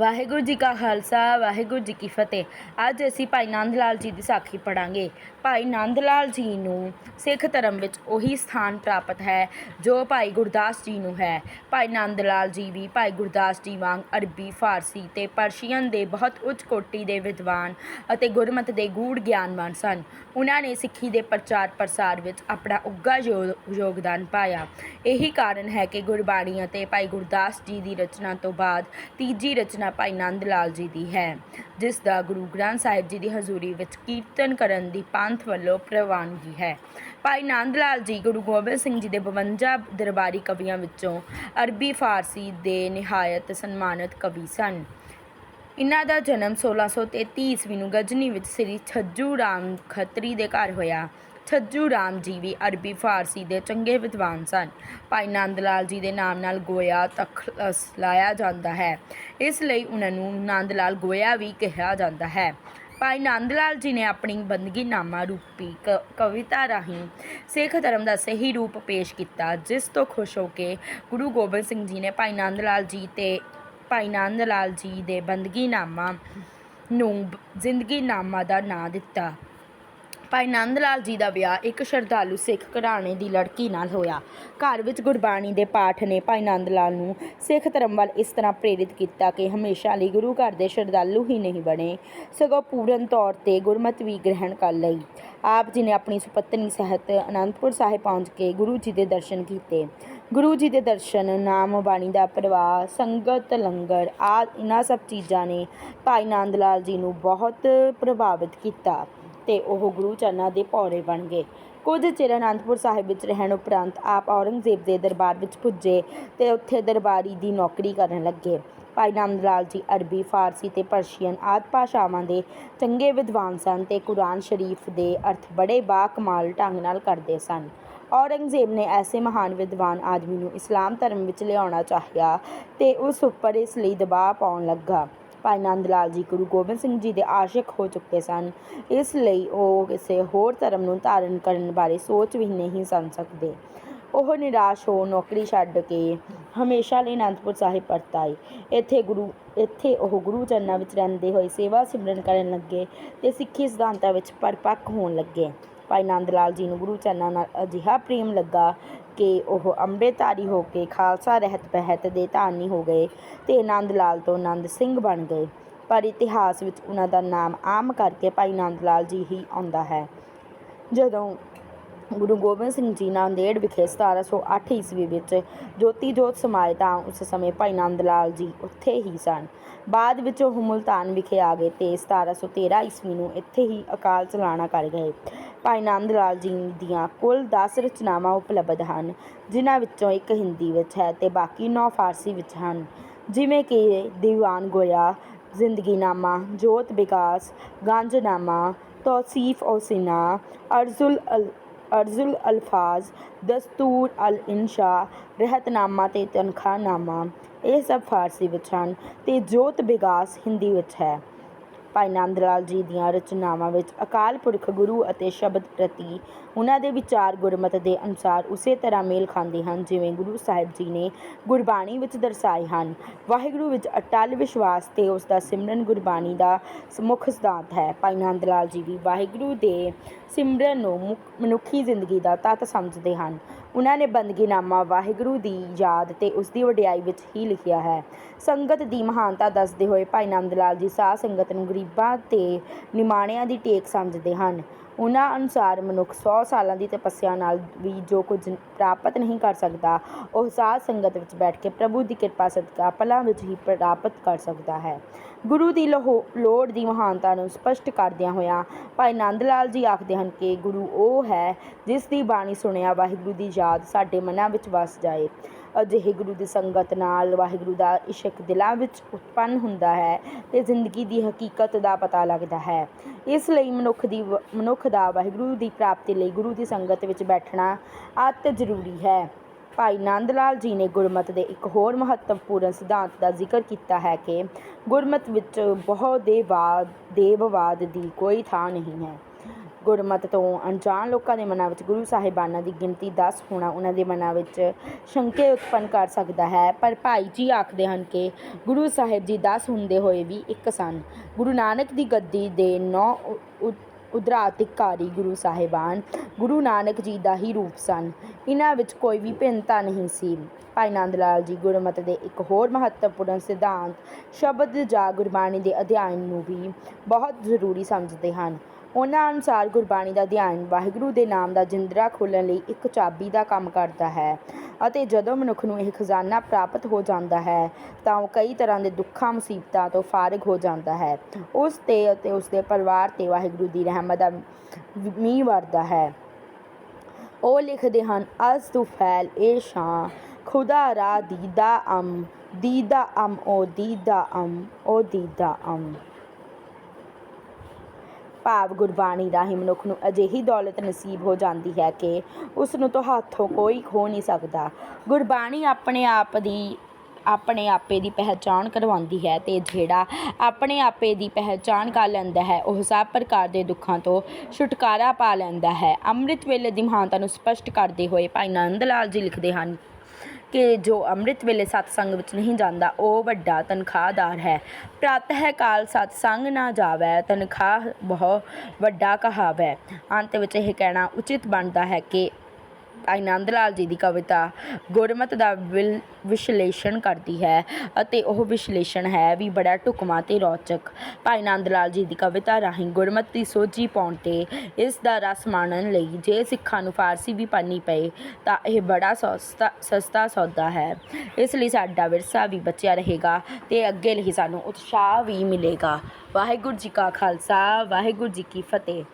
ਵਾਹਿਗੁਰੂ ਜੀ ਕਾ ਖਾਲਸਾ, ਵਾਹਿਗੁਰੂ ਜੀ ਕੀ ਫਤਿਹ। ਅੱਜ ਅਸੀਂ ਭਾਈ ਨੰਦ ਲਾਲ ਜੀ ਦੀ ਸਾਖੀ ਪੜਾਂਗੇ ਭਾਈ ਨੰਦ ਲਾਲ ਜੀ ਨੂੰ ਸਿੱਖ ਧਰਮ ਵਿੱਚ ਉਹੀ ਸਥਾਨ ਪ੍ਰਾਪਤ ਹੈ, ਜੋ ਭਾਈ ਗੁਰਦਾਸ ਜੀ ਨੂੰ ਹੈ। ਭਾਈ ਨੰਦ ਲਾਲ ਜੀ ਵੀ ਭਾਈ ਗੁਰਦਾਸ ਜੀ ਵਾਂਗ ਅਰਬੀ, ਫਾਰਸੀ ਤੇ ਪਰਸ਼ੀਅਨ ਦੇ ਬਹੁਤ ਉੱਚ ਕੋਟੀ ਦੇ ਵਿਦਵਾਨ ਅਤੇ ਗੁਰਮਤ ਦੇ ਗੂੜ ਗਿਆਨਵਾਨ ਸਨ। ਉਹਨਾਂ ਨੇ ਸਿੱਖੀ ਦੇ ਪ੍ਰਚਾਰ ਪ੍ਰਸਾਰ ਵਿੱਚ ਆਪਣਾ ਉੱਘਾ ਯੋ- ਯੋਗਦਾਨ ਪਾਇਆ। ਇਹੀ ਕਾਰਨ ਹੈ ਕਿ ਗੁਰਬਾਣੀ ਅਤੇ ਭਾਈ ਗੁਰਦਾਸ ਜੀ ਦੀ ਰਚਨਾ ਤੋਂ ਬਾਅਦ ਤੀਜੀ ਰਚਨਾ ਭਾਈ ਨੰਦ ਲਾਲ ਜੀ ਦੀ ਹੈ, ਜਿਸ ਦਾ ਗੁਰੂ ਗ੍ਰੰਥ ਸਾਹਿਬ ਜੀ ਦੀ ਹਜ਼ੂਰੀ ਵਿੱਚ ਕੀਰਤਨ ਕਰਨ ਦੀ ਪੰਥ ਵੱਲੋਂ ਪ੍ਰਵਾਨਗੀ ਹੈ। ਭਾਈ ਨੰਦ ਲਾਲ ਜੀ ਗੁਰੂ ਗੋਬਿੰਦ ਸਿੰਘ ਜੀ ਦੇ 52 ਦਰਬਾਰੀ ਕਵੀਆਂ ਵਿੱਚੋਂ ਅਰਬੀ ਫਾਰਸੀ ਦੇ ਨਿਹਾਇਤ ਸਨਮਾਨਿਤ ਕਵੀ ਸਨ। ਇਹਨਾਂ ਦਾ ਜਨਮ 1633 ਈਸਵੀ ਨੂੰ ਗਜਨੀ ਵਿੱਚ ਸ੍ਰੀ ਛੱਜੂ ਰਾਮ ਖੱਤਰੀ ਦੇ ਘਰ ਹੋਇਆ। ਛੱਜੂ ਰਾਮ ਜੀ ਵੀ ਅਰਬੀ ਫਾਰਸੀ ਦੇ ਚੰਗੇ ਵਿਦਵਾਨ ਸਨ। ਭਾਈ ਨੰਦ ਲਾਲ ਜੀ ਦੇ ਨਾਮ ਨਾਲ ਗੋਇਆ ਤਖਲਸ ਲਾਇਆ ਜਾਂਦਾ ਹੈ। ਇਸ ਲਈ ਉਹਨਾਂ ਨੂੰ ਨੰਦ ਲਾਲ ਗੋਇਆ ਵੀ ਕਿਹਾ ਜਾਂਦਾ ਹੈ। ਭਾਈ ਨੰਦ ਲਾਲ ਜੀ ਨੇ ਆਪਣੀ ਬੰਦਗੀਨਾਮਾ ਰੂਪੀ ਕ- ਕਵਿਤਾ ਰਾਹੀਂ ਸਿੱਖ ਧਰਮ ਦਾ ਸਹੀ ਰੂਪ ਪੇਸ਼ ਕੀਤਾ, ਜਿਸ ਤੋਂ ਖੁਸ਼ ਹੋ ਕੇ ਗੁਰੂ ਗੋਬਿੰਦ ਸਿੰਘ ਜੀ ਨੇ ਭਾਈ ਨੰਦ ਲਾਲ ਜੀ ਤੇ ਭਾਈ ਨੰਦ ਲਾਲ ਜੀ ਦੇ ਬੰਦਗੀਨਾਮਾ ਨੂੰ ਜ਼ਿੰਦਗੀਨਾਮਾ ਦਾ ਨਾਂ ਦਿੱਤਾ। ਭਾਈ ਨੰਦ ਲਾਲ ਜੀ ਦਾ ਵਿਆਹ ਇੱਕ ਸ਼ਰਧਾਲੂ ਸਿੱਖ ਘਰਾਣੇ ਦੀ ਲੜਕੀ ਨਾਲ ਹੋਇਆ। ਘਰ ਵਿੱਚ ਗੁਰਬਾਣੀ ਦੇ ਪਾਠ ਨੇ ਭਾਈ ਨੰਦ ਲਾਲ ਨੂੰ ਸਿੱਖ ਧਰਮ ਵੱਲ ਇਸ ਤਰ੍ਹਾਂ ਪ੍ਰੇਰਿਤ ਕੀਤਾ ਕਿ ਹਮੇਸ਼ਾ ਲਈ ਗੁਰੂ ਘਰ ਦੇ ਸ਼ਰਧਾਲੂ ਹੀ ਨਹੀਂ ਬਣੇ। ਸਗੋਂ ਪੂਰਨ ਤੌਰ ਤੇ ਗੁਰਮਤਿ ਵੀ ਗ੍ਰਹਿਣ ਕਰ ਲਈ। ਆਪ ਜੀ ਨੇ ਆਪਣੀ ਸੁਪਤਨੀ ਸਹਿਤ ਅਨੰਦਪੁਰ ਸਾਹਿਬ ਪਹੁੰਚ ਕੇ ਗੁਰੂ ਜੀ ਦੇ ਦਰਸ਼ਨ ਕੀਤੇ। ਗੁਰੂ ਜੀ ਦੇ ਦਰਸ਼ਨ, ਨਾਮ, ਬਾਣੀ ਦਾ ਪ੍ਰਵਾਹ, ਸੰਗਤ, ਲੰਗਰ ਆ ਇਹਨਾਂ ਸਭ ਚੀਜ਼ਾਂ ਨੇ ਭਾਈ ਨੰਦ ਲਾਲ ਜੀ ਨੂੰ ਬਹੁਤ ਪ੍ਰਭਾਵਿਤ ਕੀਤਾ। ਤੇ ਉਹ ਗੁਰੂ ਚਰਨਾਂ ਦੇ ਪੌੜੇ ਬਣ ਗਏ। ਕੁਝ ਚਿਰ ਅਨੰਦਪੁਰ ਸਾਹਿਬ ਵਿੱਚ ਰਹਿਣ ਉਪਰੰਤ ਆਪ ਔਰੰਗਜ਼ੇਬ ਦੇ ਦਰਬਾਰ ਵਿੱਚ ਪੁੱਜੇ ਤੇ ਉੱਥੇ ਦਰਬਾਰੀ ਦੀ ਨੌਕਰੀ ਕਰਨ ਲੱਗੇ। ਭਾਈ ਨੰਦ ਲਾਲ ਜੀ ਅਰਬੀ, ਫਾਰਸੀ ਤੇ ਪਰਸ਼ੀਅਨ ਆਦਿ ਭਾਸ਼ਾਵਾਂ ਦੇ ਚੰਗੇ ਵਿਦਵਾਨ ਸਨ ਤੇ ਕੁਰਾਨ ਸ਼ਰੀਫ ਦੇ ਅਰਥ ਬੜੇ ਬਾਕਮਾਲ ਢੰਗ ਨਾਲ ਕਰਦੇ ਸਨ। ਔਰੰਗਜ਼ੇਬ ਨੇ ਐਸੇ ਮਹਾਨ ਵਿਦਵਾਨ ਆਦਮੀ ਨੂੰ ਇਸਲਾਮ ਧਰਮ ਵਿੱਚ ਲਿਆਉਣਾ ਚਾਹਿਆ ਤੇ ਉਸ ਉੱਪਰ ਇਸ ਲਈ ਦਬਾਅ ਪਾਉਣ ਲੱਗਾ। ਭਾਈ ਨੰਦ ਲਾਲ ਜੀ, ਗੁਰੂ ਗੋਬਿੰਦ ਸਿੰਘ ਜੀ ਦੇ ਆਸ਼ਿਕ ਹੋ ਚੁੱਕੇ ਸਨ। ਇਸ ਲਈ ਉਹ ਕਿਸੇ ਹੋਰ ਧਰਮ ਨੂੰ ਧਾਰਨ ਕਰਨ ਬਾਰੇ ਸੋਚ ਵੀ ਨਹੀਂ ਸਨ ਸਕਦੇ। ਉਹ ਨਿਰਾਸ਼ ਹੋ ਨੌਕਰੀ ਛੱਡ ਕੇ ਹਮੇਸ਼ਾ ਲਈ ਅਨੰਦਪੁਰ ਸਾਹਿਬ ਪਰਤ ਆਏ। ਇੱਥੇ ਗੁਰੂ, ਇੱਥੇ ਉਹ ਗੁਰੂ ਚਰਨਾਂ ਵਿੱਚ ਰਹਿੰਦੇ ਹੋਏ ਸੇਵਾ ਸਿਮਰਨ ਕਰਨ ਲੱਗੇ ਤੇ ਸਿੱਖੀ ਸਿਧਾਂਤਾਂ ਵਿੱਚ ਪਰਪੱਕ ਹੋਣ ਲੱਗੇ। ਭਾਈ ਨੰਦ ਲਾਲ ਜੀ ਨੂੰ ਗੁਰੂ ਚਰਨਾਂ ਨਾਲ ਅਜਿਹਾ ਪ੍ਰੇਮ ਲੱਗਾ ਕਿ ਉਹ ਅੰਮ੍ਰਿਤਧਾਰੀ ਹੋ ਕੇ ਖਾਲਸਾ ਰਹਿਤ ਬਹਿਤ ਦੇ ਧਾਰਨੀ ਹੋ ਗਏ ਤੇ ਆਨੰਦ ਲਾਲ ਤੋਂ ਆਨੰਦ ਸਿੰਘ ਬਣ ਗਏ। ਪਰ ਇਤਿਹਾਸ ਵਿੱਚ ਉਹਨਾਂ ਦਾ ਨਾਮ ਆਮ ਕਰਕੇ ਭਾਈ ਨੰਦ ਲਾਲ ਜੀ ਹੀ ਆਉਂਦਾ ਹੈ। ਜਦੋਂ ਗੁਰੂ ਗੋਬਿੰਦ ਸਿੰਘ ਜੀ ਨਾਂਦੇੜ ਵਿਖੇ 1708 ਈਸਵੀ ਵਿੱਚ ਜੋਤੀ ਜੋਤ ਸਮਾਏ ਤਾਂ ਉਸ ਸਮੇਂ ਭਾਈ ਨੰਦ ਲਾਲ ਜੀ ਉੱਥੇ ਹੀ ਸਨ। ਬਾਅਦ ਵਿੱਚ ਉਹ ਮੁਲਤਾਨ ਵਿਖੇ ਆ ਗਏ ਤੇ 1713 ਈਸਵੀ ਨੂੰ ਇੱਥੇ ਹੀ ਅਕਾਲ ਚਲਾਣਾ ਕਰ ਗਏ। ਭਾਈ ਨੰਦ ਲਾਲ ਜੀ ਦੀਆਂ ਕੁੱਲ 10 ਰਚਨਾਵਾਂ ਉਪਲਬਧ ਹਨ, ਜਿਨ੍ਹਾਂ ਵਿੱਚੋਂ ਇੱਕ ਹਿੰਦੀ ਵਿੱਚ ਹੈ ਤੇ ਬਾਕੀ 9 ਫਾਰਸੀ ਵਿੱਚ ਹਨ। ਜਿਵੇਂ ਕਿ ਦੀਵਾਨ ਗੋਇਆ, ਜ਼ਿੰਦਗੀਨਾਮਾ, ਜੋਤ ਵਿਕਾਸ ਗੰਜਨਾਮਾ, ਤੌਸੀਫ ਔਸਿਨਾ ਅਰਜ਼ੁਲ ਅਲ, ਅਰਜ਼ੁਲ ਅਲਫਾਜ਼, ਦਸਤੂਰ ਅਲ ਇਨਸ਼ਾ, ਰਹਿਤਨਾਮਾ ਤੇ ਤਨਖਾਹਨਾਮਾ, ਇਹ ਸਭ ਫਾਰਸੀ ਵਿੱਚ ਹਨ ਤੇ ਜੋਤ ਵਿਕਾਸ ਹਿੰਦੀ ਵਿੱਚ ਹੈ। ਭਾਈ ਨੰਦ ਲਾਲ ਜੀ ਦੀਆਂ ਰਚਨਾਵਾਂ ਵਿੱਚ ਅਕਾਲ ਪੁਰਖ ਗੁਰੂ ਅਤੇ ਸ਼ਬਦ ਪ੍ਰਤੀ ਉਹਨਾਂ ਦੇ ਵਿਚਾਰ ਗੁਰਮਤ ਦੇ ਅਨੁਸਾਰ ਉਸੇ ਤਰ੍ਹਾਂ ਮੇਲ ਖਾਂਦੇ ਹਨ, ਜਿਵੇਂ ਗੁਰੂ ਸਾਹਿਬ ਜੀ ਨੇ ਗੁਰਬਾਣੀ ਵਿੱਚ ਦਰਸਾਏ ਹਨ। ਵਾਹਿਗੁਰੂ ਵਿੱਚ ਅਟਲ ਵਿਸ਼ਵਾਸ ਤੇ ਉਸ ਦਾ ਸਿਮਰਨ ਗੁਰਬਾਣੀ ਦਾ ਮੁੱਖ ਸਿਧਾਂਤ ਹੈ। ਭਾਈ ਨੰਦ ਲਾਲ ਜੀ ਵੀ ਵਾਹਿਗੁਰੂ ਦੇ ਸਿਮਰਨ ਨੂੰ ਮੁੱਖ- ਮਨੁੱਖੀ ਜ਼ਿੰਦਗੀ ਦਾ ਤੱਤ ਸਮਝਦੇ ਹਨ। ਉਹਨਾਂ ਨੇ ਬੰਦਗੀਨਾਮਾ ਵਾਹਿਗੁਰੂ ਦੀ ਯਾਦ ਤੇ ਉਸ ਦੀ ਵਡਿਆਈ ਵਿੱਚ ਹੀ ਲਿਖਿਆ ਹੈ। ਸੰਗਤ ਦੀ ਮਹਾਨਤਾ ਦੱਸਦੇ ਹੋਏ ਭਾਈ ਨੰਦ ਲਾਲ ਜੀ ਸਾਧ ਸੰਗਤ ਨੂੰ ਗਰੀਬਾਂ ਤੇ ਨਿਮਾਣਿਆਂ ਦੀ ਟੇਕ ਸਮਝਦੇ ਹਨ। ਉਹਨਾਂ ਅਨੁਸਾਰ ਮਨੁੱਖ 100 ਸਾਲਾਂ ਦੀ ਤਪੱਸਿਆ ਨਾਲ ਵੀ ਜੋ ਕੁਝ ਪ੍ਰਾਪਤ ਨਹੀਂ ਕਰ ਸਕਦਾ, ਉਹ ਸਾਧ ਸੰਗਤ ਵਿੱਚ ਬੈਠ ਕੇ ਪ੍ਰਭੂ ਦੀ ਕਿਰਪਾ ਸਦਕਾ ਪਲਾਂ ਵਿੱਚ ਹੀ ਪ੍ਰਾਪਤ ਕਰ ਸਕਦਾ ਹੈ। ਗੁਰੂ ਦੀ ਲਹੋ, ਲੋੜ ਦੀ ਮਹਾਨਤਾ ਨੂੰ ਸਪਸ਼ਟ ਕਰਦਿਆਂ ਹੋਇਆਂ ਭਾਈ ਨੰਦ ਲਾਲ ਜੀ ਆਖਦੇ ਹਨ ਕਿ ਗੁਰੂ ਉਹ ਹੈ ਜਿਸ ਦੀ ਬਾਣੀ ਸੁਣਿਆ ਵਾਹਿਗੁਰੂ ਦੀ ਯਾਦ ਸਾਡੇ ਮਨਾਂ ਵਿੱਚ ਵਸ ਜਾਏ। ਅਜਿਹੇ ਗੁਰੂ ਦੀ ਸੰਗਤ ਨਾਲ ਵਾਹਿਗੁਰੂ ਦਾ ਇਸ਼ਕ ਦਿਲਾਂ ਵਿੱਚ ਉਤਪੰਨ ਹੁੰਦਾ ਹੈ ਤੇ ਜ਼ਿੰਦਗੀ ਦੀ ਹਕੀਕਤ ਦਾ ਪਤਾ ਲੱਗਦਾ ਹੈ। ਇਸ ਲਈ ਮਨੁੱਖ ਦੀ ਵ- ਮਨੁੱਖ ਦਾ ਵਾਹਿਗੁਰੂ ਦੀ ਪ੍ਰਾਪਤੀ ਲਈ ਗੁਰੂ ਦੀ ਸੰਗਤ ਵਿੱਚ ਬੈਠਣਾ ਅਤ ਜ਼ਰੂਰੀ ਹੈ। ਭਾਈ ਨੰਦ ਲਾਲ ਜੀ ਨੇ ਗੁਰਮਤ ਦੇ ਇੱਕ ਹੋਰ ਮਹੱਤਵਪੂਰਨ ਸਿਧਾਂਤ ਦਾ ਜ਼ਿਕਰ ਕੀਤਾ ਹੈ ਕਿ ਗੁਰਮਤ ਵਿੱਚ ਬਹੁ ਦੇ ਵਾਦ ਦੇਵਵਾਦ ਦੀ ਕੋਈ ਥਾਂ ਨਹੀਂ ਹੈ। ਗੁਰਮਤ ਤੋਂ ਅਣਜਾਣ ਲੋਕਾਂ ਦੇ ਮਨਾਂ ਵਿੱਚ ਗੁਰੂ ਸਾਹਿਬਾਨਾਂ ਦੀ ਗਿਣਤੀ 10 ਹੋਣਾ ਉਹਨਾਂ ਦੇ ਮਨਾਂ ਵਿੱਚ ਸ਼ੰਕੇ ਉਤਪੰਨ ਕਰ ਸਕਦਾ ਹੈ। ਪਰ ਭਾਈ ਜੀ ਆਖਦੇ ਹਨ ਕਿ ਗੁਰੂ ਸਾਹਿਬ ਜੀ 10 ਹੁੰਦੇ ਹੋਏ ਵੀ ਇੱਕ ਸਨ। ਗੁਰੂ ਨਾਨਕ ਦੀ ਗੱਦੀ ਦੇ 9 ਉਦਾਰਤਕਾਰੀ ਗੁਰੂ ਸਾਹਿਬਾਨ, ਗੁਰੂ ਨਾਨਕ ਜੀ ਦਾ ਹੀ ਰੂਪ ਸਨ। ਇਹਨਾਂ ਵਿੱਚ ਕੋਈ ਵੀ ਭਿੰਨਤਾ ਨਹੀਂ ਸੀ। ਭਾਈ ਨੰਦ ਲਾਲ ਜੀ ਗੁਰਮਤਿ ਦੇ ਇੱਕ ਹੋਰ ਮਹੱਤਵਪੂਰਨ ਸਿਧਾਂਤ ਸ਼ਬਦ ਜਾਂ ਗੁਰਬਾਣੀ ਦੇ ਅਧਿਐਨ ਨੂੰ ਵੀ ਬਹੁਤ ਜ਼ਰੂਰੀ ਸਮਝਦੇ ਹਨ। ਉਹਨਾਂ ਅਨੁਸਾਰ ਗੁਰਬਾਣੀ ਦਾ ਅਧਿਐਨ ਵਾਹਿਗੁਰੂ ਦੇ ਨਾਮ ਦਾ ਜਿੰਦਰਾ ਖੋਲ੍ਹਣ ਲਈ ਇੱਕ ਚਾਬੀ ਦਾ ਕੰਮ ਕਰਦਾ ਹੈ ਅਤੇ ਜਦੋਂ ਮਨੁੱਖ ਨੂੰ ਇਹ ਖਜ਼ਾਨਾ ਪ੍ਰਾਪਤ ਹੋ ਜਾਂਦਾ ਹੈ, ਤਾਂ ਉਹ ਕਈ ਤਰ੍ਹਾਂ ਦੇ ਦੁੱਖਾਂ, ਮੁਸੀਬਤਾਂ ਤੋਂ ਫਾਰਗ ਹੋ ਜਾਂਦਾ ਹੈ। ਉਸ ਤੇ ਅਤੇ ਉਸ ਦੇ ਪਰਿਵਾਰ ਤੇ ਵਾਹਿਗੁਰੂ ਦੀ ਰਹਿਮਤ ਦਾ ਮੀਂਹ ਵਰਦਾ ਹੈ। ਉਹ ਲਿਖਦੇ ਹਨ, ਅਸ ਤੂੰ ਫੈਲ, ਏ ਸ਼ਾਂ ਖੁਦਾ ਰਾ ਦੀਦਾ ਅਮ ਦੀਦਾ ਅਮ, ਓ ਦੀਦਾ ਅਮ, ਓ ਦੀਦਾ ਅਮ। ਭਾਵ ਗੁਰਬਾਣੀ ਰਾਹੀਂ ਮਨੁੱਖ ਨੂੰ ਅਜਿਹੀ ਦੌਲਤ ਨਸੀਬ ਹੋ ਜਾਂਦੀ ਹੈ ਕਿ ਉਸ ਨੂੰ ਤੋਂ ਹੱਥੋਂ ਕੋਈ ਖੋ ਨਹੀਂ ਸਕਦਾ। ਗੁਰਬਾਣੀ ਆਪਣੇ ਆਪ ਦੀ, ਆਪਣੇ ਆਪੇ ਦੀ ਪਹਿਚਾਣ ਕਰਵਾਉਂਦੀ ਹੈ ਤੇ ਜਿਹੜਾ ਆਪਣੇ ਆਪੇ ਦੀ ਪਹਿਚਾਣ ਕਰ ਲੈਂਦਾ ਹੈ, ਉਹ ਸਭ ਪ੍ਰਕਾਰ ਦੇ ਦੁੱਖਾਂ ਤੋਂ ਛੁਟਕਾਰਾ ਪਾ ਲੈਂਦਾ ਹੈ। ਅੰਮ੍ਰਿਤ ਵੇਲੇ ਦੀ ਮਹਾਨਤਾ ਨੂੰ ਸਪਸ਼ਟ ਕਰਦੇ ਹੋਏ ਭਾਈ ਨੰਦ ਲਾਲ ਜੀ ਲਿਖਦੇ ਹਨ ਕਿ ਜੋ ਅੰਮ੍ਰਿਤ ਵੇਲੇ ਸਤਸੰਗ ਵਿੱਚ ਨਹੀਂ ਜਾਂਦਾ, ਉਹ ਵੱਡਾ ਤਨਖਾਹਦਾਰ ਹੈ। ਪ੍ਰਾਤः ਕਾਲ ਸਤਸੰਗ ਨਾ ਜਾਵੈ, ਤਨਖਾਹ ਬਹੁ ਵੱਡਾ ਕਹਾਵੈ। ਅੰਤ ਵਿੱਚ ਇਹ ਕਹਿਣਾ ਉਚਿਤ ਬਣਦਾ ਹੈ ਕਿ ਭਾਈ ਨੰਦ ਲਾਲ ਜੀ ਦੀ ਕਵਿਤਾ ਗੁਰਮਤ ਦਾ ਵਿਲ- ਵਿਸ਼ਲੇਸ਼ਣ ਕਰਦੀ ਹੈ ਅਤੇ ਉਹ ਵਿਸ਼ਲੇਸ਼ਣ ਹੈ ਵੀ ਬੜਾ ਢੁਕਵਾਂ ਤੇ ਰੌਚਕ। ਭਾਈ ਆਨੰਦ ਲਾਲ ਜੀ ਦੀ ਕਵਿਤਾ ਰਾਹੀਂ ਗੁਰਮਤ ਦੀ ਸੋਝੀ ਪਾਉਣ ਤੇ ਇਸ ਦਾ ਰਸ ਮਾਣਨ ਲਈ ਜੇ ਸਿੱਖਾਂ ਨੂੰ ਫਾਰਸੀ ਵੀ ਪੜ੍ਹਨੀ ਪਏ ਤਾਂ ਇਹ ਬੜਾ ਸਸਤਾ ਸਸਤਾ ਸੌਦਾ ਹੈ। ਇਸ ਲਈ ਸਾਡਾ ਵਿਰਸਾ ਵੀ ਬਚਿਆ ਰਹੇਗਾ ਤੇ ਅੱਗੇ ਲਈ ਸਾਨੂੰ ਉਤਸ਼ਾਹ ਵੀ ਮਿਲੇਗਾ। ਵਾਹਿਗੁਰੂ ਜੀ ਕਾ ਖਾਲਸਾ, ਵਾਹਿਗੁਰੂ ਜੀ ਕੀ ਫਤਿਹ।